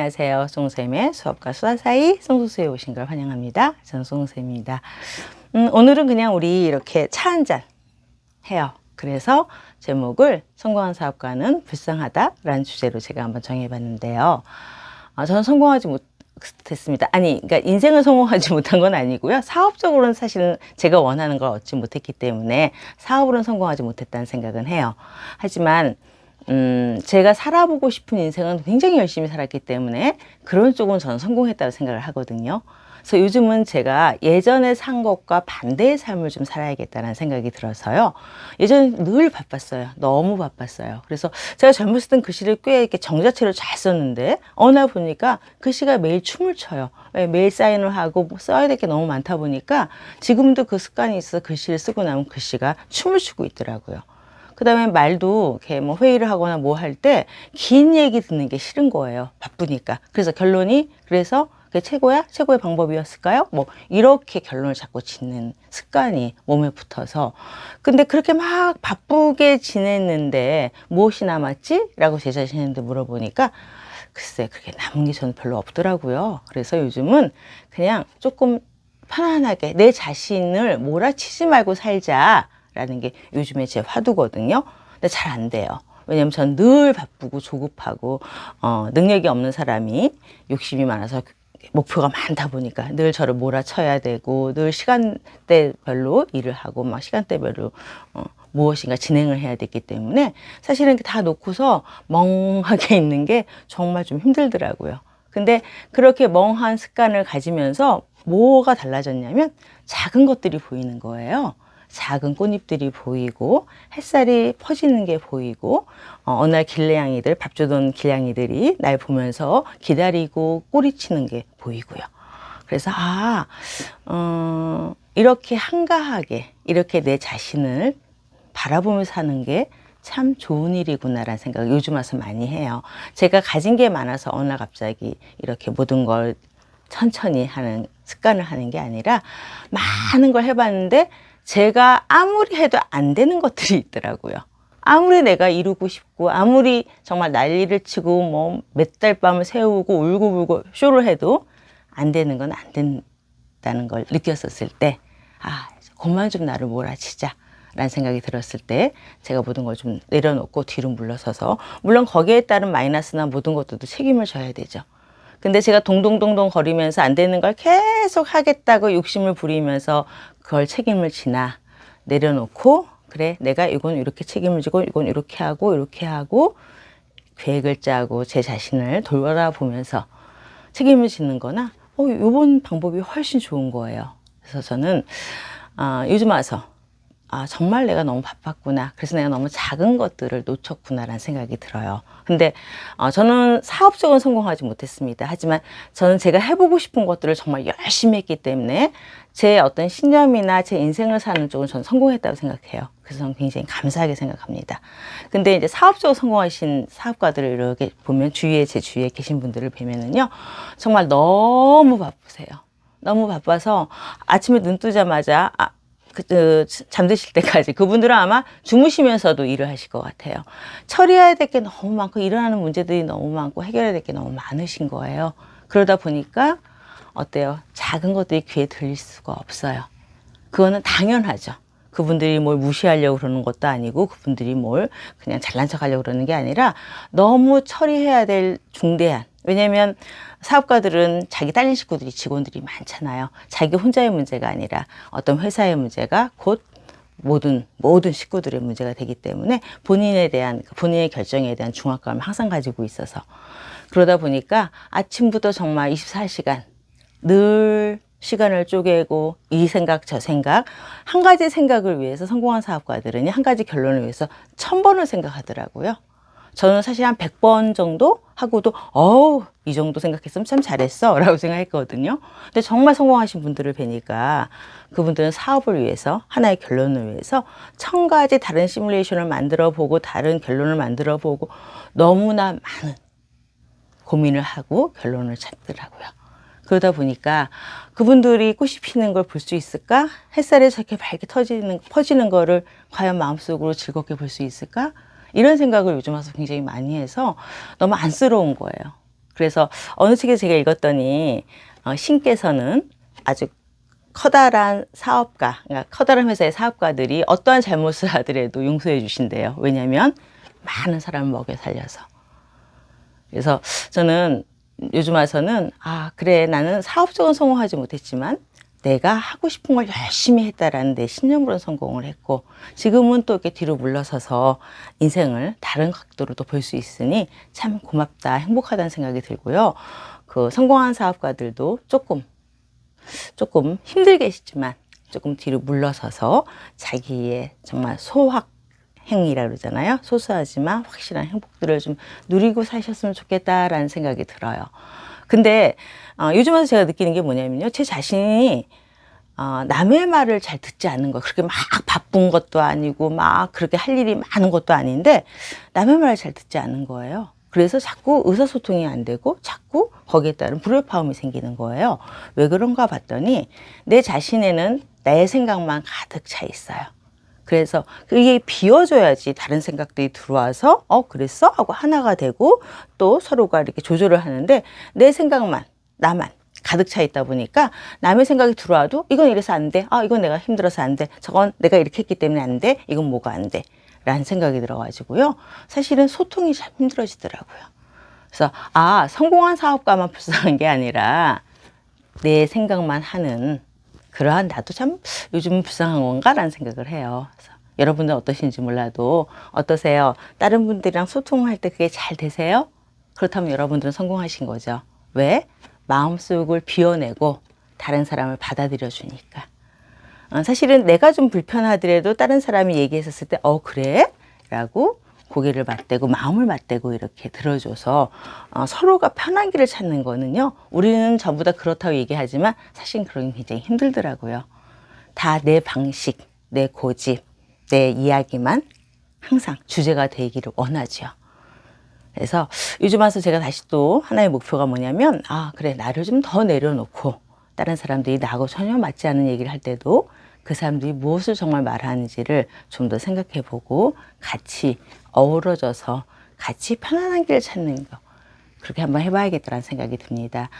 안녕하세요. 송쌤의 수업과 수다 사이 송수수에 오신 걸 환영합니다. 저는 송쌤입니다. 음, 오늘은 그냥 우리 이렇게 차 한 잔 해요. 그래서 제목을 성공한 사업가는 불쌍하다라는 주제로 제가 한번 정해봤는데요. 아, 저는 성공하지 못했습니다. 아니, 그러니까 인생을 성공하지 못한 건 아니고요. 사업적으로는 사실은 제가 원하는 걸 얻지 못했기 때문에 사업으로는 성공하지 못했다는 생각은 해요. 하지만 음, 제가 살아보고 싶은 인생은 굉장히 열심히 살았기 때문에 그런 쪽은 저는 성공했다고 생각을 하거든요. 그래서 요즘은 제가 예전에 산 것과 반대의 삶을 좀 살아야겠다는 생각이 들어서요. 예전에 늘 바빴어요. 너무 바빴어요. 그래서 제가 젊었을 땐 글씨를 꽤 이렇게 정자체로 잘 썼는데 어느 날 보니까 글씨가 매일 춤을 춰요. 왜? 매일 사인을 하고 뭐 써야 될 게 너무 많다 보니까 지금도 그 습관이 있어서 글씨를 쓰고 나면 글씨가 춤을 추고 있더라고요. 그 다음에 말도 이렇게 뭐 회의를 하거나 뭐 할 때 긴 얘기 듣는 게 싫은 거예요. 바쁘니까. 그래서 결론이 그래서 그게 최고야? 최고의 방법이었을까요? 뭐 이렇게 결론을 자꾸 짓는 습관이 몸에 붙어서 근데 그렇게 막 바쁘게 지냈는데 무엇이 남았지? 라고 제 자신한테 물어보니까 글쎄 그렇게 남은 게 저는 별로 없더라고요. 그래서 요즘은 그냥 조금 편안하게 내 자신을 몰아치지 말고 살자 라는 게 요즘에 제 화두거든요. 근데 잘 안 돼요. 왜냐면 전 늘 바쁘고 조급하고 어, 능력이 없는 사람이 욕심이 많아서 목표가 많다 보니까 늘 저를 몰아쳐야 되고 늘 시간대별로 일을 하고 막 시간대별로 어, 무엇인가 진행을 해야 되기 때문에 사실은 다 놓고서 멍하게 있는 게 정말 좀 힘들더라고요. 근데 그렇게 멍한 습관을 가지면서 뭐가 달라졌냐면 작은 것들이 보이는 거예요. 작은 꽃잎들이 보이고 햇살이 퍼지는 게 보이고 어, 어느 날 길냥이들 밥 주던 길냥이들이 날 보면서 기다리고 꼬리치는 게 보이고요. 그래서 아 어, 이렇게 한가하게 이렇게 내 자신을 바라보며 사는 게 참 좋은 일이구나라는 생각을 요즘 와서 많이 해요. 제가 가진 게 많아서 어느 날 갑자기 이렇게 모든 걸 천천히 하는 습관을 하는 게 아니라 많은 걸 해봤는데 제가 아무리 해도 안 되는 것들이 있더라고요. 아무리 내가 이루고 싶고 아무리 정말 난리를 치고 뭐 몇 달 밤을 새우고 울고불고 쇼를 해도 안 되는 건 안 된다는 걸 느꼈었을 때 아, 그만 좀 나를 몰아치자. 라는 생각이 들었을 때 제가 모든 걸 좀 내려놓고 뒤로 물러서서 물론 거기에 따른 마이너스나 모든 것들도 책임을 져야 되죠. 근데 제가 동동동동 거리면서 안 되는 걸 계속 하겠다고 욕심을 부리면서 그걸 책임을 지나 내려놓고 그래 내가 이건 이렇게 책임을 지고 이건 이렇게 하고 이렇게 하고 계획을 짜고 제 자신을 돌아보면서 책임을 지는 거나 어 요번 방법이 훨씬 좋은 거예요. 그래서 저는 아, 요즘 와서 아, 정말 내가 너무 바빴구나. 그래서 내가 너무 작은 것들을 놓쳤구나라는 생각이 들어요. 근데 어, 저는 사업적으로 성공하지 못했습니다. 하지만 저는 제가 해보고 싶은 것들을 정말 열심히 했기 때문에 제 어떤 신념이나 제 인생을 사는 쪽은 저는 성공했다고 생각해요. 그래서 저는 굉장히 감사하게 생각합니다. 근데 이제 사업적으로 성공하신 사업가들을 이렇게 보면 주위에 제 주위에 계신 분들을 뵈면은요 정말 너무 바쁘세요. 너무 바빠서 아침에 눈 뜨자마자 아, 그, 그, 잠드실 때까지 그분들은 아마 주무시면서도 일을 하실 것 같아요. 처리해야 될 게 너무 많고 일어나는 문제들이 너무 많고 해결해야 될 게 너무 많으신 거예요. 그러다 보니까 어때요? 작은 것들이 귀에 들릴 수가 없어요. 그거는 당연하죠. 그분들이 뭘 무시하려고 그러는 것도 아니고 그분들이 뭘 그냥 잘난 척 하려고 그러는 게 아니라 너무 처리해야 될 중대한 왜냐면 사업가들은 자기 딸린 식구들이 직원들이 많잖아요. 자기 혼자의 문제가 아니라 어떤 회사의 문제가 곧 모든 모든 식구들의 문제가 되기 때문에 본인에 대한 본인의 결정에 대한 중압감을 항상 가지고 있어서 그러다 보니까 아침부터 정말 24시간 늘 시간을 쪼개고 이 생각 저 생각 한 가지 생각을 위해서 성공한 사업가들은 한 가지 결론을 위해서 천 번을 생각하더라고요. 저는 사실 한 100번 정도 하고도 어우 이 정도 생각했으면 참 잘했어 라고 생각했거든요 근데 정말 성공하신 분들을 뵈니까 그분들은 사업을 위해서 하나의 결론을 위해서 천 가지 다른 시뮬레이션을 만들어 보고 다른 결론을 만들어 보고 너무나 많은 고민을 하고 결론을 찾더라고요 그러다 보니까 그분들이 꽃이 피는 걸 볼 수 있을까? 햇살에 저렇게 밝게 터지는, 퍼지는 거를 과연 마음속으로 즐겁게 볼 수 있을까? 이런 생각을 요즘 와서 굉장히 많이 해서 너무 안쓰러운 거예요. 그래서 어느 책에 제가 읽었더니 어, 신께서는 아주 커다란 사업가, 그러니까 커다란 회사의 사업가들이 어떠한 잘못을 하더라도 용서해 주신대요. 왜냐하면 많은 사람을 먹여 살려서. 그래서 저는 요즘 와서는 아 그래 나는 사업적으로 성공하지 못했지만 내가 하고 싶은 걸 열심히 했다라는 내 신념으로 성공을 했고 지금은 또 이렇게 뒤로 물러서서 인생을 다른 각도로 또 볼 수 있으니 참 고맙다 행복하다는 생각이 들고요. 그 성공한 사업가들도 조금 조금 힘들겠지만 조금 뒤로 물러서서 자기의 정말 소확 행위라 그러잖아요. 소소하지만 확실한 행복들을 좀 누리고 사셨으면 좋겠다라는 생각이 들어요. 근데 어, 요즘 와서 제가 느끼는 게 뭐냐면요. 제 자신이 어, 남의 말을 잘 듣지 않는 거. 그렇게 막 바쁜 것도 아니고 막 그렇게 할 일이 많은 것도 아닌데 남의 말을 잘 듣지 않는 거예요. 그래서 자꾸 의사소통이 안 되고 자꾸 거기에 따른 불협화음이 생기는 거예요. 왜 그런가 봤더니 내 자신에는 내 생각만 가득 차 있어요. 그래서 그게 비워줘야지 다른 생각들이 들어와서 어 그랬어 하고 하나가 되고 또 서로가 이렇게 조절을 하는데 내 생각만 나만 가득 차 있다 보니까 남의 생각이 들어와도 이건 이래서 안 돼. 아 이건 내가 힘들어서 안 돼. 저건 내가 이렇게 했기 때문에 안 돼. 이건 뭐가 안 돼. 라는 생각이 들어가지고요. 사실은 소통이 참 힘들어지더라고요. 그래서 아 성공한 사업가만 불쌍한 게 아니라 내 생각만 하는 그러한 나도 참 요즘 불쌍한 건가라는 생각을 해요. 그래서 여러분들 어떠신지 몰라도 어떠세요? 다른 분들이랑 소통할 때 그게 잘 되세요? 그렇다면 여러분들은 성공하신 거죠. 왜? 마음속을 비워내고 다른 사람을 받아들여 주니까. 어, 사실은 내가 좀 불편하더라도 다른 사람이 얘기했었을 때, 어, 그래? 라고 고개를 맞대고 마음을 맞대고 이렇게 들어줘서 어, 서로가 편한 길을 찾는 거는요. 우리는 전부 다 그렇다고 얘기하지만 사실 그런 게 굉장히 힘들더라고요. 다 내 방식, 내 고집, 내 이야기만 항상 주제가 되기를 원하죠. 그래서 요즘 와서 제가 다시 또 하나의 목표가 뭐냐면 아 그래 나를 좀 더 내려놓고 다른 사람들이 나하고 전혀 맞지 않는 얘기를 할 때도 그 사람들이 무엇을 정말 말하는지를 좀 더 생각해 보고 같이 어우러져서 같이 편안한 길을 찾는 거 그렇게 한번 해봐야겠다는 생각이 듭니다.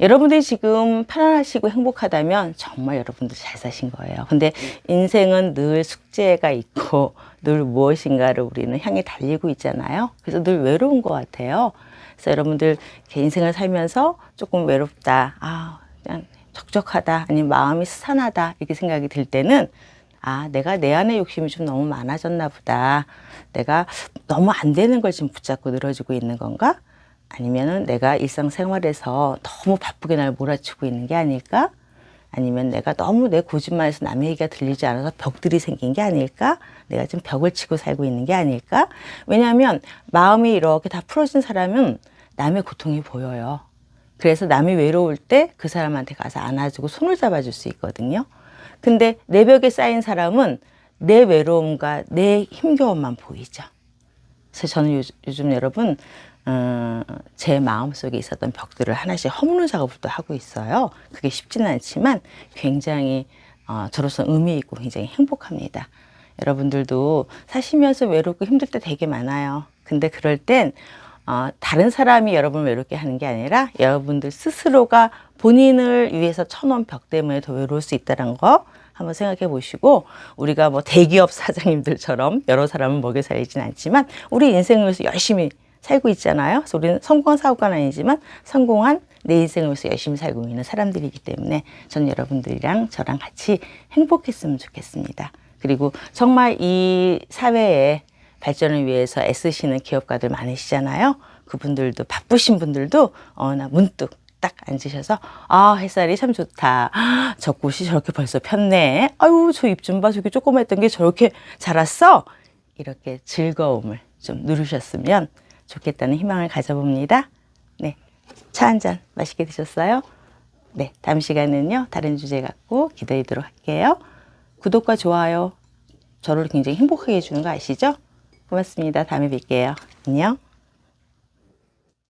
여러분들이 지금 편안하시고 행복하다면 정말 여러분들 잘 사신 거예요. 근데 인생은 늘 숙제가 있고 늘 무엇인가를 우리는 향해 달리고 있잖아요. 그래서 늘 외로운 것 같아요. 그래서 여러분들 인생을 살면서 조금 외롭다. 아, 그냥 적적하다. 아니면 마음이 스산하다. 이렇게 생각이 들 때는 아, 내가 내 안에 욕심이 좀 너무 많아졌나 보다. 내가 너무 안 되는 걸 지금 붙잡고 늘어지고 있는 건가? 아니면은 내가 일상생활에서 너무 바쁘게 날 몰아치고 있는 게 아닐까? 아니면 내가 너무 내 고집만 해서 남의 얘기가 들리지 않아서 벽들이 생긴 게 아닐까? 내가 지금 벽을 치고 살고 있는 게 아닐까? 왜냐하면 마음이 이렇게 다 풀어진 사람은 남의 고통이 보여요. 그래서 남이 외로울 때 그 사람한테 가서 안아주고 손을 잡아줄 수 있거든요. 근데 내 벽에 쌓인 사람은 내 외로움과 내 힘겨움만 보이죠. 그래서 저는 요, 요즘 여러분 어, 제 마음속에 있었던 벽들을 하나씩 허무는 작업을 또 하고 있어요. 그게 쉽지는 않지만 굉장히 어, 저로서 의미 있고 굉장히 행복합니다. 여러분들도 사시면서 외롭고 힘들 때 되게 많아요. 근데 그럴 땐 어, 다른 사람이 여러분을 외롭게 하는 게 아니라 여러분들 스스로가 본인을 위해서 쳐놓은 벽 때문에 더 외로울 수 있다는 거 한번 생각해 보시고 우리가 뭐 대기업 사장님들처럼 여러 사람을 먹여 살리진 않지만 우리 인생을 위해서 열심히 살고 있잖아요. 그래서 우리는 성공한 사업가는 아니지만 성공한 내 인생을 위해서 열심히 살고 있는 사람들이기 때문에 저는 여러분들이랑 저랑 같이 행복했으면 좋겠습니다. 그리고 정말 이 사회에 발전을 위해서 애쓰시는 기업가들 많으시잖아요. 그분들도 바쁘신 분들도 어나 문득 딱 앉으셔서 아 햇살이 참 좋다. 아, 저 꽃이 저렇게 벌써 폈네. 아유 저 잎 좀 봐. 저게 조그맣던 게 저렇게 자랐어. 이렇게 즐거움을 좀 누르셨으면 좋겠다는 희망을 가져봅니다. 네, 차 한 잔 맛있게 드셨어요? 네, 다음 시간에는요 다른 주제 갖고 기다리도록 할게요. 구독과 좋아요 저를 굉장히 행복하게 해주는 거 아시죠? 고맙습니다. 다음에 뵐게요. 안녕.